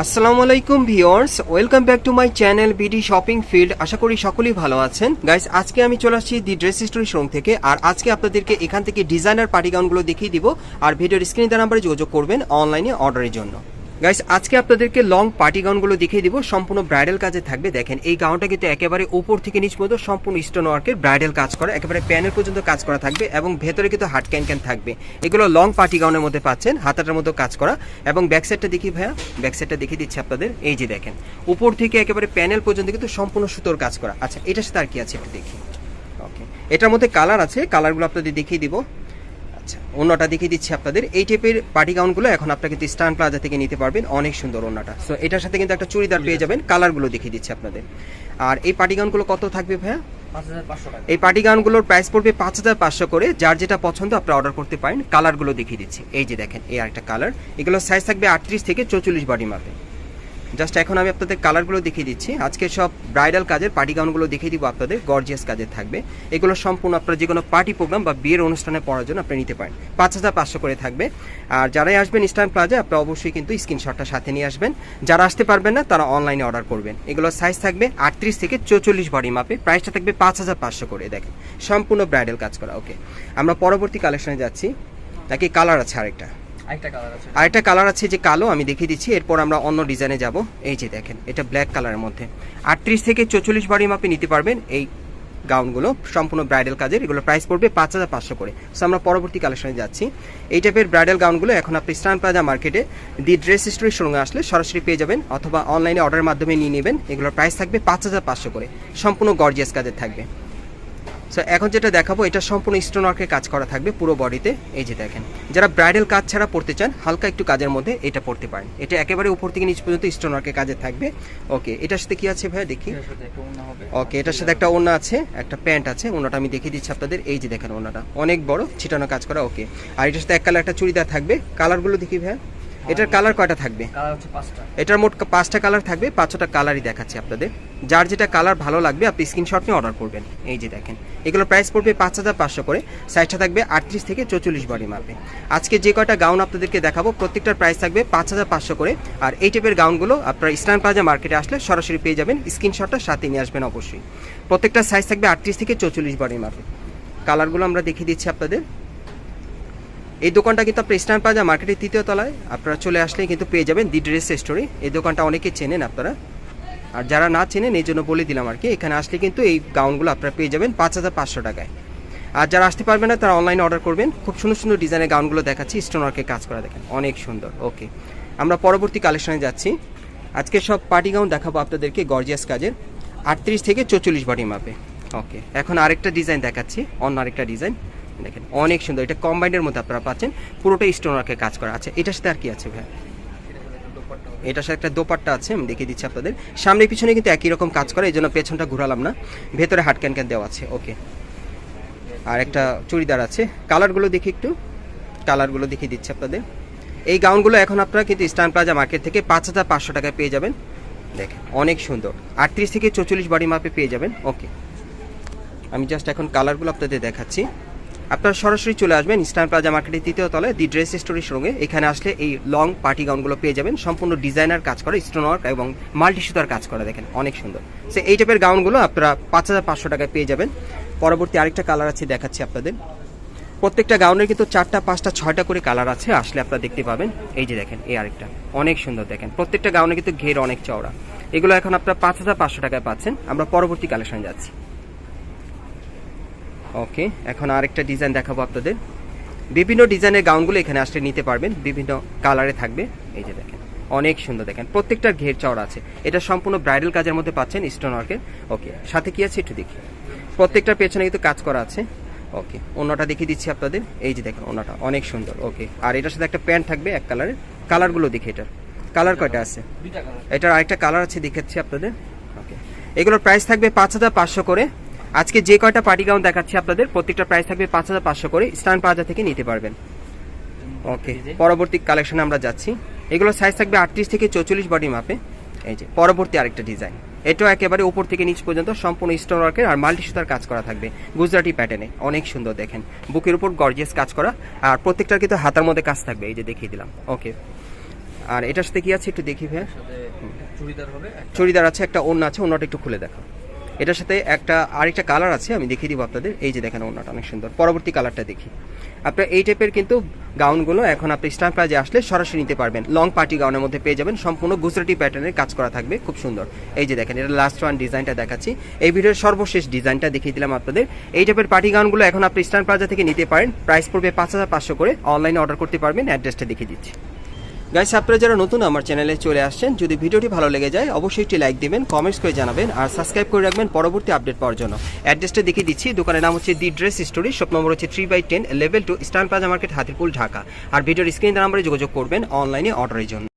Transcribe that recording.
আসসালামু আলাইকুম viewers welcome back to my channel BD shopping field. আশা করি সকলেই ভালো আছেন। গাইস, আজকে আমি চলে আসছি দি ড্রেস স্টোরি শোরুম থেকে, আর আজকে আপনাদেরকে এখান থেকে ডিজাইনার পার্টি গাউনগুলো দেখিয়ে দিব, আর ভিডিওর স্ক্রিনে দেওয়া নাম্বারে যোগাযোগ করবেন অনলাইনে অর্ডারের জন্য। গাইস আজকে আপনাদেরকে লং পার্টি গাউনগুলো দেখিয়ে দিব। সম্পূর্ণ ব্রাইডাল কাজে থাকবে। দেখেন, এই গাউনটা কিন্তু একেবারে উপর থেকে নিচ পর্যন্ত সম্পূর্ণ স্টোন ওয়ার্কের ব্রাইডাল কাজ করা, একেবারে প্যানেল পর্যন্ত কাজ করা থাকবে এবং ভেতরে কিন্তু হাট ক্যান ক্যান থাকবে। এগুলো লং পার্টি গাউনের মধ্যে পাচ্ছেন, হাতাটার মধ্যে কাজ করা এবং ব্যাক সাইডটা দেখি ভাইয়া ব্যাক সাইডটা দেখিয়ে দিচ্ছি আপনাদের। এই যে দেখেন, উপর থেকে একেবারে প্যানেল পর্যন্ত কিন্তু সম্পূর্ণ সুতোর কাজ করা। আচ্ছা এটার সাথে আর কি আছে একটু দেখি। ওকে এটার মধ্যে কালার আছে কালারগুলো আপনাদের দেখিয়ে দিব। আচ্ছা অন্যটা দেখিয়ে দিচ্ছি আপনাদের। এই টাইপের পার্টি গাউনগুলো এখন আপনারা কিন্তু স্টান প্লাজা থেকে নিতে পারবেন। অনেক সুন্দর অন্যটা। সো এটার সাথে কিন্তু একটা চুড়িদার পেয়ে যাবেন। কালারগুলো দেখিয়ে দিচ্ছি আপনাদের। আর এই পার্টি গাউনগুলো কত থাকবে ভাইয়া? এই পার্টি গাউনগুলোর প্রাইস পড়বে পাঁচ হাজার পাঁচশো করে। যার যেটা পছন্দ আপনারা অর্ডার করতে পারেন। কালারগুলো দেখিয়ে দিচ্ছি। এই যে দেখেন এই আরেকটা কালার এগুলো সাইজ থাকবে আটত্রিশ থেকে চৌচল্লিশ বডি মাপে। জাস্ট এখন আমি আপনাদের কালারগুলো দেখিয়ে দিচ্ছি। আজকে সব ব্রাইডাল কাজের পার্টি গাউনগুলো দেখিয়ে দিব আপনাদের। গর্জিয়াস কাজের থাকবে। এগুলো সম্পূর্ণ আপনার যে কোনো পার্টি প্রোগ্রাম বা বিয়ের অনুষ্ঠানে পড়ার জন্য আপনি নিতে পারেন। পাঁচ হাজার পাঁচশো করে থাকবে। আর যারাই আসবেন ইস্টার্ন প্লাজা আপনারা অবশ্যই কিন্তু স্ক্রিনশটটা সাথে নিয়ে আসবেন। যারা আসতে পারবেন না, তারা অনলাইনে অর্ডার করবেন। এগুলো সাইজ থাকবে আটত্রিশ থেকে চৌচল্লিশ বডি মাপে প্রাইসটা থাকবে পাঁচ হাজার পাঁচশো করে, দেখেন। সম্পূর্ণ ব্রাইডাল কাজ করা ওকে আমরা পরবর্তী কালেকশনে যাচ্ছি। নাকি কালার আছে আরেকটা। আরেকটা কালার আছে। যে কালো, আমি দেখিয়ে দিচ্ছি। এরপর আমরা অন্য ডিজাইনে যাব। এই যে দেখেন, এটা ব্ল্যাক কালারের মধ্যে। আটত্রিশ থেকে চৌচল্লিশ বাড়ি মাপে নিতে পারবেন এই গাউনগুলো সম্পূর্ণ ব্রাইডাল কাজের। এগুলো প্রাইস পড়বে পাঁচ হাজার পাঁচশো করে। সো আমরা পরবর্তী কালেকশনে যাচ্ছি। এই টাইপের ব্রাইডাল গাউনগুলো এখন আপনি স্টান প্লাজা মার্কেটে দি ড্রেস স্টোরের সঙ্গে আসলে সরাসরি পেয়ে যাবেন অথবা অনলাইনে অর্ডারের মাধ্যমে নিয়ে নেবেন। এগুলোর প্রাইস থাকবে পাঁচ হাজার পাঁচশো করে। সম্পূর্ণ গর্জিয়াস কাজের থাকবে। সো এখন যেটা দেখাবো এটা সম্পূর্ণ স্টোন ওয়ার্কের কাজ করা থাকবে পুরো বডিতে। এই যে দেখেন যারা ব্রাইডাল কাজ ছাড়া পড়তে চান হালকা একটু কাজের মধ্যে এটা পড়তে পারেন। এটা একেবারে উপর থেকে নিচ পর্যন্ত স্টোন ওয়ার্কের কাজে থাকবে। ওকে এটার সাথে কি আছে ভাই দেখি। ওকে এটার সাথে একটা ওড়না আছে একটা প্যান্ট আছে ওড়নাটা আমি দেখিয়ে দিচ্ছি আপনাদের। এই যে দেখেন ওড়নাটা অনেক বড় ছিটানো কাজ করা ওকে আর এটার সাথে এক কালার একটা চুড়িদার থাকবে। কালারগুলো দেখি ভাই এটার কালার কয়টা থাকবে? কালার হচ্ছে পাঁচটা। এটার মোট পাঁচটা কালার থাকবে পাঁচটা কালারই দেখাচ্ছি আপনাদের। যার যেটা কালার ভালো লাগবে আপনি স্ক্রিনশট নিয়ে অর্ডার করবেন। এই যে দেখেন এগুলো প্রাইস পড়বে পাঁচ হাজার পাঁচশো করে সাইজটা থাকবে আটত্রিশ থেকে চৌচল্লিশ বডি মাপে। আজকে যে কয়টা গাউন আপনাদেরকে দেখাবো প্রত্যেকটার প্রাইস থাকবে পাঁচ হাজার পাঁচশো করে। আর এই টাইপের গাউনগুলো আপনারা ইস্টার্ন প্লাজা মার্কেটে আসলে সরাসরি পেয়ে যাবেন। স্ক্রিনশটটা সাথে নিয়ে আসবেন অবশ্যই। প্রত্যেকটা সাইজ থাকবে আটত্রিশ থেকে চৌচল্লিশ বডি মাপে। কালারগুলো আমরা দেখিয়ে দিচ্ছি আপনাদের। এই দোকানটা কিন্তু আপনার ইস্টার্ন প্লাজা মার্কেটের তৃতীয় তলায়। আপনারা চলে আসলে কিন্তু পেয়ে যাবেন দি ড্রেস স্টোরি। এই দোকানটা অনেকে চেনেন আপনারা। আর যারা না চেনেন, এই জন্য বলে দিলাম আর কি, এখানে আসলে কিন্তু এই গাউনগুলো আপনারা পেয়ে যাবেন পাঁচ হাজার পাঁচশো টাকায়। আর যারা আসতে পারবেন না, তারা অনলাইনে অর্ডার করবেন। খুব সুন্দর সুন্দর ডিজাইনের গাউনগুলো দেখাচ্ছি স্টোন ওয়ার্কে কাজ করা দেখেন, অনেক সুন্দর ওকে আমরা পরবর্তী কালেকশনে যাচ্ছি। আজকে সব পার্টি গাউন দেখাবো আপনাদেরকে গর্জিয়াস কাজের। আটত্রিশ থেকে চৌচল্লিশ বডি মাপে ওকে এখন আরেকটা ডিজাইন দেখাচ্ছি, অন্য আরেকটা ডিজাইন দেখেন, অনেক সুন্দর। এটা কম্বাইন্ডের মধ্যে আপনারা পাচ্ছেন। পুরোটা স্টোন ওয়ার্কে কাজ করা আছে। এটার সাথে আর কি আছে ভাই? এটার সাথে একটা দোপাট্টা আছে, আমি দেখিয়ে দিচ্ছি আপনাদের। সামনে পিছনে কিন্তু একই রকম কাজ করে এই জন্য পেছনটা ঘুরালাম না। ভেতরে হাট ক্যান ক্যান দেওয়া আছে ওকে আর একটা চুড়িদার আছে। কালারগুলো দেখি একটু। কালারগুলো দেখিয়ে দিচ্ছি আপনাদের। এই গাউনগুলো এখন আপনারা কিন্তু স্টান প্লাজা মার্কেট থেকে পাঁচ হাজার পাঁচশো টাকায় পেয়ে যাবেন। দেখেন, অনেক সুন্দর। আটত্রিশ থেকে চৌচল্লিশ বাড়ি মাপে পেয়ে যাবেন ওকে আমি জাস্ট এখন কালারগুলো আপনাদের দেখাচ্ছি। আপনারা সরাসরি চলে আসবেন ইস্টার্ন প্লাজা মার্কেটের তৃতীয় তলায় দি ড্রেস স্টোরির সঙ্গে এখানে আসলে এই লং পার্টি গাউনগুলো পেয়ে যাবেন। সম্পূর্ণ ডিজাইনার কাজ করা স্টোন ওয়ার্ক এবং মাল্টি সুতার কাজ করা দেখেন, অনেক সুন্দর। সে এই টাইপের গাউনগুলো আপনারা পাঁচ হাজার পাঁচশো টাকায় পেয়ে যাবেন। পরবর্তী আরেকটা কালার আছে দেখাচ্ছি আপনাদের। প্রত্যেকটা গাউনের কিন্তু চারটা, পাঁচটা, ছয়টা করে কালার আছে, আসলে আপনারা দেখতে পাবেন। এই যে দেখেন, এই আরেকটা। অনেক সুন্দর দেখেন। প্রত্যেকটা গাউনে কিন্তু ঘের অনেক চওড়া। এগুলো এখন আপনারা পাঁচ হাজার পাঁচশো টাকায় পাচ্ছেন। আমরা পরবর্তী কালেকশন যাচ্ছি। ওকে এখন আরেকটা ডিজাইন দেখাবো আপনাদের। বিভিন্ন ডিজাইনের গাউনগুলো এখানে আসলে নিতে পারবেন বিভিন্ন কালারে থাকবে। এই যে দেখেন অনেক সুন্দর দেখেন প্রত্যেকটার ঘের চওড়া আছে। এটা সম্পূর্ণ ব্রাইডাল কাজের মধ্যে পাচ্ছেন স্টোন ওয়ার্কের ওকে সাথে কি আছে একটু দেখি। প্রত্যেকটার পেছনে কিন্তু কাজ করা আছে। ওকে অন্যটা দেখিয়ে দিচ্ছি আপনাদের। এই যে দেখেন অন্যটা অনেক সুন্দর। ওকে আর এটার সাথে একটা প্যান্ট থাকবে এক কালারের কালারগুলো দেখি এটার। কালার কয়টা আছে? এটার আরেকটা কালার আছে দেখাচ্ছি আপনাদের। ওকে এগুলোর প্রাইস থাকবে পাঁচ হাজার পাঁচশো করে। আজকে যে কয়টা পার্টি গাউন দেখাচ্ছি আপনাদের প্রত্যেকটা প্রাইস থাকবে পাঁচ হাজার পাঁচশো করে স্টান প্লাজা থেকে নিতে পারবেন। ওকে পরবর্তী কালেকশনে আমরা যাচ্ছি। এগুলো সাইজ থাকবে আটত্রিশ থেকে চৌচল্লিশ বডি মাপে এই যে পরবর্তী আরেকটা ডিজাইন এটাও একেবারে উপর থেকে নিচ পর্যন্ত সম্পূর্ণ স্টোন ওয়ার্কের আর মাল্টি সুতার কাজ করা থাকবে গুজরাটি প্যাটার্নে অনেক সুন্দর দেখেন। বুকের উপর গর্জিয়াস কাজ করা। আর প্রত্যেকটার কিন্তু হাতার মধ্যে কাজ থাকবে এই যে দেখিয়ে দিলাম। ওকে আর এটার সাথে কি আছে একটু দেখি সাথে চুড়িদার হবে চুড়িদার আছে একটা ওড়না আছে ওড়নাটা একটু খুলে দেখো এটার সাথে একটা আরেকটা কালার আছে, আমি দেখিয়ে দিব আপনাদের। এই যে দেখেন ওড়নাটা অনেক সুন্দর। পরবর্তী কালারটা দেখি। আপনার এই টাইপের কিন্তু গাউনগুলো এখন আপনি স্টার প্লাজে আসলে সরাসরি নিতে পারবেন। লং পার্টি গাউনের মধ্যে পেয়ে যাবেন। সম্পূর্ণ গুজরাটি প্যাটার্নের কাজ করা থাকবে। খুব সুন্দর। এই যে দেখেন, এটা লাস্ট ওয়ান ডিজাইনটা দেখাচ্ছি। এই ভিডিওর সর্বশেষ ডিজাইনটা দেখিয়ে দিলাম আপনাদের। এই টাইপের পার্টি গাউনগুলো এখন আপনি স্টার প্লাজা থেকে নিতে পারেন। প্রাইস পড়বে পাঁচ হাজার পাঁচশো করে। অনলাইনে অর্ডার করতে পারবেন। অ্যাড্রেসটা দেখিয়ে দিচ্ছি। গাইস আপনারা যারা নতুন আমার চ্যানেলে চলে আসছেন, যদি ভিডিওটি ভালো লেগে যায়, অবশ্যই একটি লাইক দিবেন কমেন্টস করে জানাবেন, আর সাবস্ক্রাইব করে রাখবেন পরবর্তী আপডেট পাওয়ার জন্য। অ্যাড্রেসটা দেখিয়ে দিচ্ছি, দোকানের নাম হচ্ছে the dress story shop number হচ্ছে three by ten level two Eastern plaza market Hatirpool Dhaka আর ভিডিওর স্ক্রিন নাম্বারে যোগাযোগ করবেন অনলাইনে অর্ডারের জন্য।